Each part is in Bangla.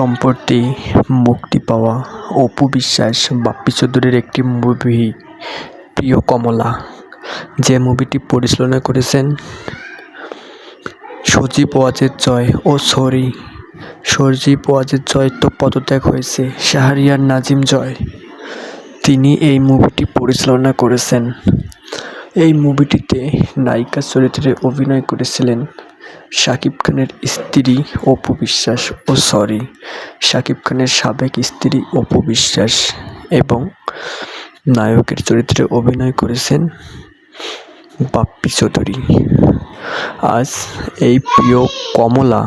সম্প্রতি মুক্তি পাওয়া অপু বিশ্বাস বাপ্পি চৌধুরীর একটি মুভি প্রিয় কমলা। যে মুভিটি পরিচালনা করেছেন সজীব ওয়াজের জয় ও সরি। সজীব ওয়াজের জয় তো পদত্যাগ হয়েছে, শাহরিয়ার নাজিম জয়। তিনি এই মুভিটি পরিচালনা করেছেন। এই মুভিটিতে নায়িকা চরিত্রে অভিনয় করেছিলেন শাকিব খানের স্ত্রী অপু বিশ্বাস ও সরি, শাকিব খানের সাবেক স্ত্রী অপু বিশ্বাস এবং নায়কের চরিত্রে অভিনয় করেছেন বাপ্পি চৌধুরী। আজ এই প্রিয় কমলা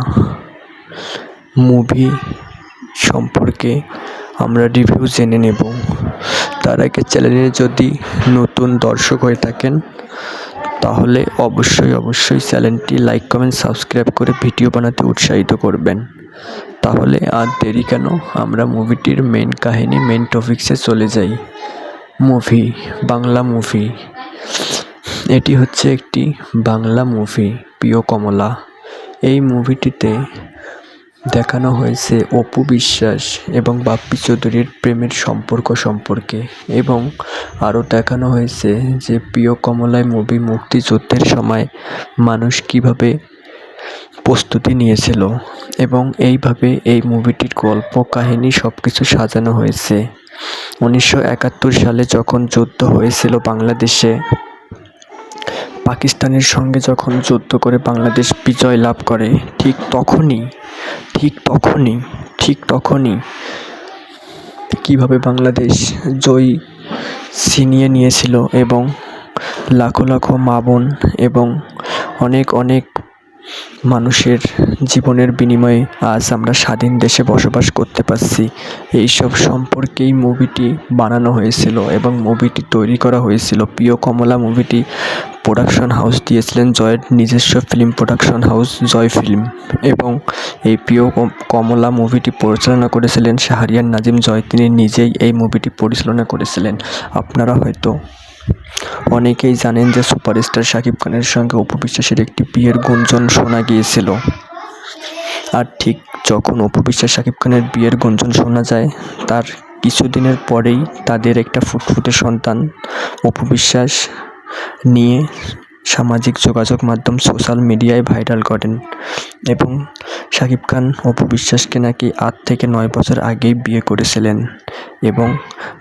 মুভি সম্পর্কে আমরা রিভিউ জেনে নেব। তার আগে চ্যানেলে যদি নতুন দর্শক হয়ে থাকেন তাহলে অবশ্যই অবশ্যই চ্যানেলটি লাইক, কমেন্ট, সাবস্ক্রাইব করে ভিডিও বানাতে উৎসাহিত করবেন। তাহলে আর দেরি কেন? আমরা মুভিটির মেন কাহিনী মেন টপিক্সে চলে যাই। Movie, Bangla movie. এটি হচ্ছে একটি বাংলা মুভি, প্রিয় কমলা। এই মুভিটিতে দেখানো হয়েছে অপু বিশ্বাস এবং বাপ্পি চৌধুরীর প্রেমের সম্পর্ক সম্পর্কে এবং আরও দেখানো হয়েছে যে প্রিয় কমলায় মুভি মুক্তিযুদ্ধের সময় মানুষ কীভাবে প্রস্তুতি নিয়েছিল এবং এইভাবে এই মুভিটির গল্প, কাহিনী সব কিছু সাজানো হয়েছে। উনিশশো একাত্তর সালে যখন যুদ্ধ হয়েছিল বাংলাদেশে পাকিস্তানের সঙ্গে যখন যুদ্ধ করে বাংলাদেশ বিজয় লাভ করে, ঠিক তখনই ঠিক তখনই ঠিক তখনই কীভাবে বাংলাদেশ জয়ী ছিনিয়ে নিয়েছিল এবং লাখো লাখো মা বোন এবং অনেক অনেক মানুষের জীবনের বিনিময়ে আজ আমরা স্বাধীন দেশে বসবাস করতে পারছি। এইসব সম্পর্কেই মুভিটি বানানো হয়েছিল এবং মুভিটি তৈরি করা হয়েছিল। প্রিয় কমলা মুভিটি প্রোডাকশন হাউস দিয়েছিলেন জয়ের নিজস্ব film production house Joy film এবং এই প্রিয় কমলা মুভিটি পরিচালনা করেছিলেন শাহরিয়ার নাজিম জয়। তিনি নিজেই এই মুভিটি পরিচালনা করেছিলেন। আপনারা হয়তো অনেকেই জানেন যে সুপারস্টার শাকিব খানের সঙ্গে অপু বিশ্বাসের একটি বিয়ের গুঞ্জন শোনা গিয়েছিল। আর ঠিক যখন অপু বিশ্বাস শাকিব খানের বিয়ের গুঞ্জন শোনা যায়, তার কিছুদিনের পরেই তাদের একটা ফুটফুটে সন্তান অপু বিশ্বাস নিয়ে সামাজিক যোগাযোগ মাধ্যম সোশ্যাল মিডিয়ায় ভাইরাল করেন এবং শাকিব খান অপু বিশ্বাসকে নাকি আট থেকে নয় বছর আগেই বিয়ে করেছিলেন এবং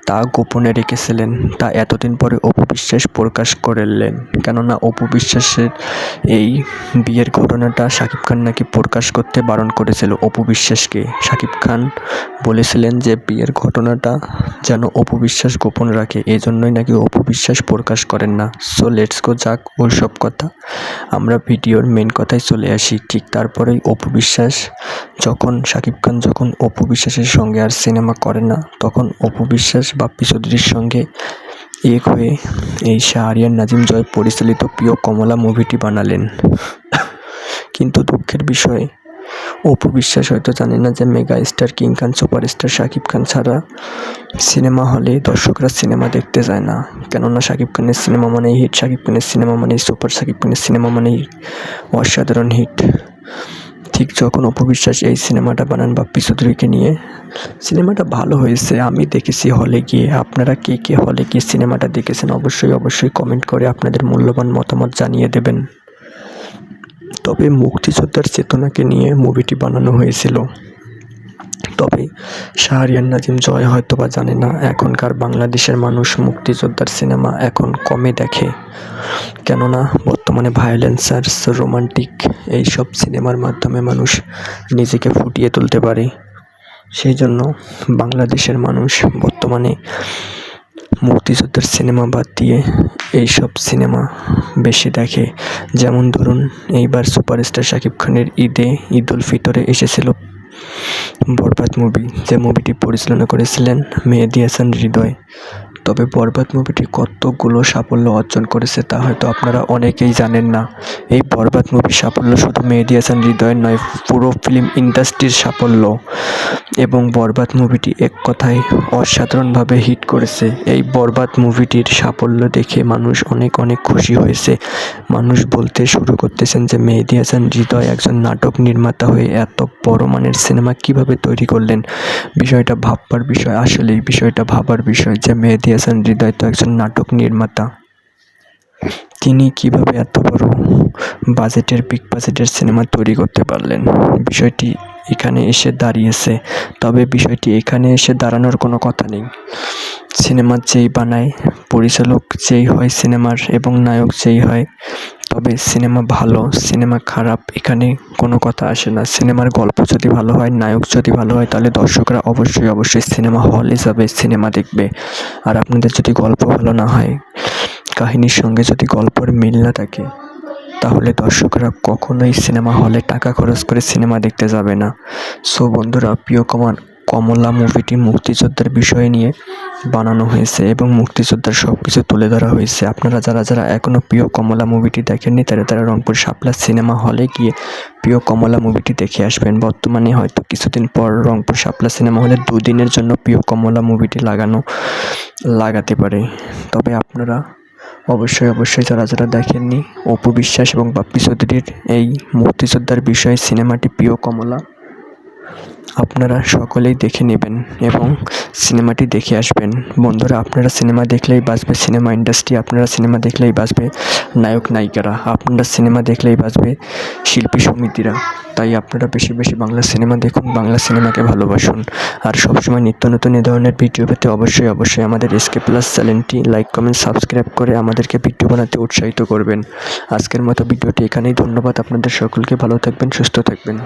তা গোপনে রেখেছিলেন। তা এতদিন পরে অপু বিশ্বাস প্রকাশ করলেন। কেননা অপু বিশ্বাসের এই বিয়ের ঘটনাটা শাকিব খান নাকি প্রকাশ করতে বারণ করেছিল অপু বিশ্বাসকে। শাকিব খান বলেছিলেন যে বিয়ের ঘটনাটা যেন অপু বিশ্বাস গোপন রাখে এই জন্যই নাকি অপু বিশ্বাস প্রকাশ করেন না। সো লেটস গো যাক ওই সব কথা। আমরা ভিডিওর মেন কথায় চলে আসি। ঠিক তারপরেই অপু বিশ্বাস, যখন শাকিব খান, যখন অপু বিশ্বাসের সঙ্গে আর সিনেমা করে না, তখন অপু বিশ্বাস বাপ্পি চৌধুরীর সঙ্গে এক হয়ে এই শাহরিয়ার নাজিম জয় পরিচালিত প্রিয় কমলা মুভিটি বানালেন। কিন্তু দুঃখের বিষয় অপু বিশ্বাস হয়তো জানে না যে mega star king Khan, superstar Shakib Khan ছাড়া সিনেমা হলে দর্শকরা সিনেমা দেখতে যায় না। কেননা শাকিব খানের সিনেমা মানেই হিট শাকিব খানের সিনেমা মানেই সুপার শাকিব খানের সিনেমা মানেই অসাধারণ হিট ঠিক যখন অপবিশ্বাস এই সিনেমাটা বানান বাপ্পি চৌধুরীকে নিয়ে, সিনেমাটা ভালো হয়েছে, আমি দেখেছি হলে গিয়ে। আপনারা কে কে হলে গিয়ে সিনেমাটা দেখেছেন অবশ্যই অবশ্যই কমেন্ট করে আপনাদের মূল্যবান মতামত জানিয়ে দেবেন। তবে মুক্তিযোদ্ধার চেতনাকে নিয়ে মুভিটি বানানো হয়েছিল। তবে শাহরিয়ার নাজিম জয় হয়তো বা জানে না, এখনকার বাংলাদেশের মানুষ মুক্তিযোদ্ধার সিনেমা এখন কমে দেখে। কেননা, বর্তমানে ভায়োলেন্সার রোমান্টিক এইসব সিনেমার মাধ্যমে মানুষ নিজেকে ফুটিয়ে তুলতে পারে। সেই জন্য বাংলাদেশের মানুষ বর্তমানে মুক্তিযুদ্ধের সিনেমা বাদ দিয়ে এইসব সিনেমা বেশি দেখে। যেমন ধরুন, এইবার সুপারস্টার শাকিব খানের ঈদে ঈদ উল ফিতরে এসেছিল বরবাদ মুভি। যে মুভিটি পরিচালনা করেছিলেন মেহেদি হাসান হৃদয়। তবে বরবাদ মুভিটি কতগুলো সাফল্য অর্জন করেছে তা হয়তো আপনারা অনেকেই জানেন না। এই বরবাদ মুভির সাফল্য শুধু মেহেদী হাসান হৃদয়ের নয়, পুরো ফিল্ম ইন্ডাস্ট্রির সাফল্য। এবং বরবাদ মুভিটি এক কথায় অসাধারণভাবে হিট করেছে। এই বরবাদ মুভিটির সাফল্য দেখে মানুষ অনেক অনেক খুশি হয়েছে। মানুষ বলতে শুরু করতেছেন যে মেহেদী হাসান হৃদয় একজন নাটক নির্মাতা হয়ে এত বড় মানের সিনেমা কীভাবে তৈরি করলেন? বিষয়টা ভাববার বিষয়, আসলেই বিষয়টা ভাবার বিষয় যে মেহেদী হাসান হৃদয় তো একজন নাটক নির্মাতা। তিনি কীভাবে এত বড় বাজেটের বিগ বাজেটের সিনেমা তৈরি করতে পারলেন? বিষয়টি এখানে এসে দাঁড়িয়েছে, তবে বিষয়টি এখানে এসে দাঁড়ানোর কোনো কথা নেই। সিনেমা যেই বানায়, পরিচালক যেই হয় সিনেমার এবং নায়ক যেই হয় তবে সিনেমা ভালো, সিনেমা খারাপ, এখানে কোনো কথা আসে না। সিনেমার গল্প যদি ভালো হয়, নায়ক যদি ভালো হয়, তাহলে দর্শকরা অবশ্যই অবশ্যই সিনেমা হলে যাবে সিনেমা দেখবে। আর আপনাদের যদি গল্প ভালো না হয়, কাহিনীর সঙ্গে যদি গল্পের মিল না থাকে, তাহলে দর্শকরা কখনোই সিনেমা হলে টাকা খরচ করে সিনেমা দেখতে যাবে না। সো বন্ধুরা, প্রিয় কমান কমলা মুভিটি মুক্তিযোদ্ধার বিষয় নিয়ে বানানো হয়েছে এবং মুক্তিযোদ্ধার সব কিছু তুলে ধরা হয়েছে। আপনারা যারা যারা এখনও প্রিয় কমলা মুভিটি দেখেননি, তারা তারা রংপুর শাপলা সিনেমা হলে গিয়ে প্রিয় কমলা মুভিটি দেখে আসবেন। বর্তমানে হয়তো কিছুদিন পর রংপুর শাপলা সিনেমা হলে দুদিনের জন্য প্রিয় কমলা মুভিটি লাগানো, লাগাতে পারে। তবে আপনারা অবশ্যই অবশ্যই যারা যারা দেখেননি, অপু বিশ্বাস এবং বাপ্পি চৌধুরীর এই মুক্তিযোদ্ধার বিষয়ে সিনেমাটি প্রিয় কমলা আপনারা সকলেই দেখে নেবেন এবং সিনেমাটি দেখে আসবেন। বন্ধুরা, আপনারা সিনেমা দেখলেই বাঁচবে, সিনেমা ইন্ডাস্ট্রি, আপনারা সিনেমা দেখলেই বাঁচবে, নায়ক, নায়িকারা, আপনারা সিনেমা দেখলেই বাঁচবে, শিল্পী, সমিতিরা। তাই আপনারা বেশি বেশি বাংলা সিনেমা দেখুন, বাংলা সিনেমাকে ভালোবাসুন। আর সবসময় নিত্য নতুন এ ধরনের ভিডিও পেতে অবশ্যই অবশ্যই আমাদের এসকে প্লাস চ্যানেলটি লাইক, কমেন্ট, সাবস্ক্রাইব করে আমাদেরকে ভিডিও বানাতে উৎসাহিত করবেন। আজকের মতো ভিডিওটি এখানেই, ধন্যবাদ, আপনাদের সকলকে ভালো থাকবেন, সুস্থ থাকবেন।